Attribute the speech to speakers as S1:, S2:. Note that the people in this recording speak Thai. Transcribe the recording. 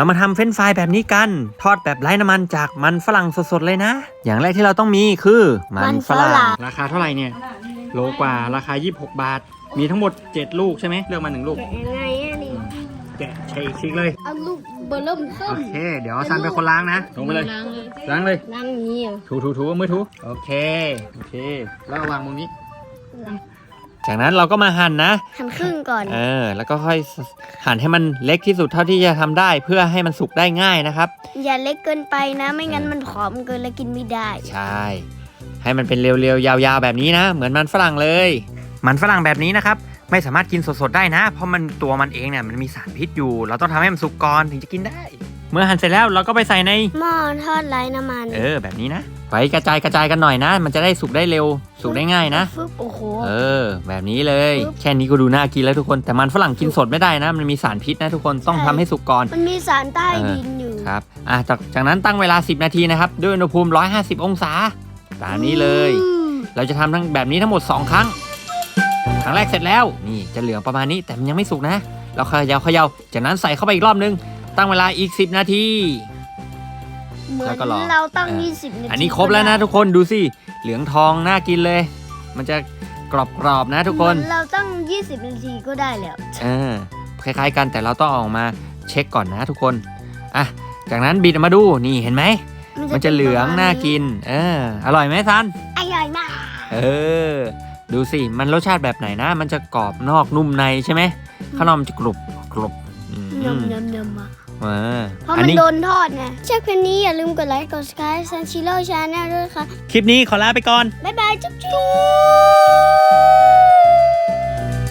S1: เรามาทำเฟรนช์ฟรายแบบนี้กัน ทอดแบบไร้น้ำมันจากมันฝรั่งสดๆเลยนะ อย่างแรกที่เราต้องมีคือมันฝรั่งราคาเท่าไหร่เนี่ย โลกว่าราคา 26 บาท มีทั้งหมด 7 ลูกใช่ไหมเลือกมาหนึ่งลูก
S2: ยังไงอะนี่
S1: แกะเชคชิกเลย
S2: เอาลูกเบอร์เริ่มส้
S1: โอ
S2: ม
S1: เค เดี๋ยวซันเป็นคนล้างนะลงไปเลย
S2: ล้างเลย
S1: ล้างเลย
S2: ล้างอย่างนี้เหรอ
S1: ถูถูถูเอามือถู โอเค โอเค แล้วเอาวางตรงนี้ จากนั้นเราก็มาหั่นนะ
S2: หั่นครึ่งก่อน
S1: เออ แล้วก็ค่อยหั่นให้มันเล็กที่สุดเท่าที่จะทำได้ เพื่อให้มันสุกได้ง่ายนะครับ
S2: อย่าเล็กเกินไปนะ ไม่งั้นมันผอมเกินแล้วกินไม่ได้
S1: ใช่ ให้มันเป็นเรียวๆ ยาวๆ แบบนี้นะ เหมือนมันฝรั่งเลย มันฝรั่งแบบนี้นะครับ ไม่สามารถกินสดๆ ได้นะ เพราะมันตัวมันเองเนี่ยมันมีสารพิษอยู่ เราต้องทำให้มันสุกก่อนถึงจะกินได้ เมื่อหั่นเสร็จแล้วเราก็ไปใส่ใน
S2: หม้อทอดไร้น้ำมัน
S1: เออ แบบนี้นะ ไปกระจายกระจายกันหน่อยนะ มันจะได้สุกได้เร็ว สุกได้ง่ายนะ
S2: ฟึบโอ้โห
S1: เออ แบบนี้เลย
S2: ปึ๊บ
S1: แค่นี้ก็ดูน่ากินแล้วทุกคน แต่มันฝรั่งกินสดไม่ได้นะ มันมีสารพิษนะทุกคน ต้องทำให้สุกก่อน
S2: มันมีสารใต้ดินอยู่
S1: ครับ อะ จากจากนั้นตั้งเวลา 10 นาทีนะครับ ด้วยอุณหภูมิ 150 องศา ตามนี้เลย
S2: อืม
S1: เราจะทำทั้งแบบนี้ทั้งหมด 2 ครั้ง ครั้งแรกเสร็จแล้ว นี่จะเหลืองประมาณนี้ แต่มันยังไม่สุกนะ เราเขย่าเขย่าจากนั้นใส่เข้าไปอีกรอบนึง ตั้งเวลาอีก 10 นาที
S2: เหมือ
S1: แล้ว
S2: น
S1: ก็รอ
S2: เราต้อง
S1: เออ
S2: ยี่สิบนาที
S1: อันนี้ครบแล้วนะทุกคนดูสิ เหลืองทองน่ากินเลย มันจะกรอบๆนะทุกคน
S2: เหมือเราต้องยี่สิบนาทีก็ได้แล้ว
S1: เออคล้าย ๆ กันแต่เราต้องออกมาเช็คก่อนนะทุกคน อะ จากนั้นบิดออกมาดูนี่เห็นไหม มันจะเหลืองน่ากิน เออ อร่อยไหมซัน
S2: อร่อยมาก
S1: เออ ดูสิ มันรสชาติแบบไหนนะ มันจะกรอบนอกนุ่มในใช่ไหมข้างนอกมันจะกรุบกรุบอืม
S2: ยำยำยำมา
S1: อ่า
S2: เพราะ
S1: อัน
S2: มัน
S1: นี้
S2: โดนทอดไงชอบคลิปนี้อย่าลืมกดไลค์กด subscribe ซันชิโร่ชาแนลด้วยค่ะ
S1: คลิปนี้ขอลาไปก่อน
S2: บ๊ายบาย จุ๊บจุ๊บ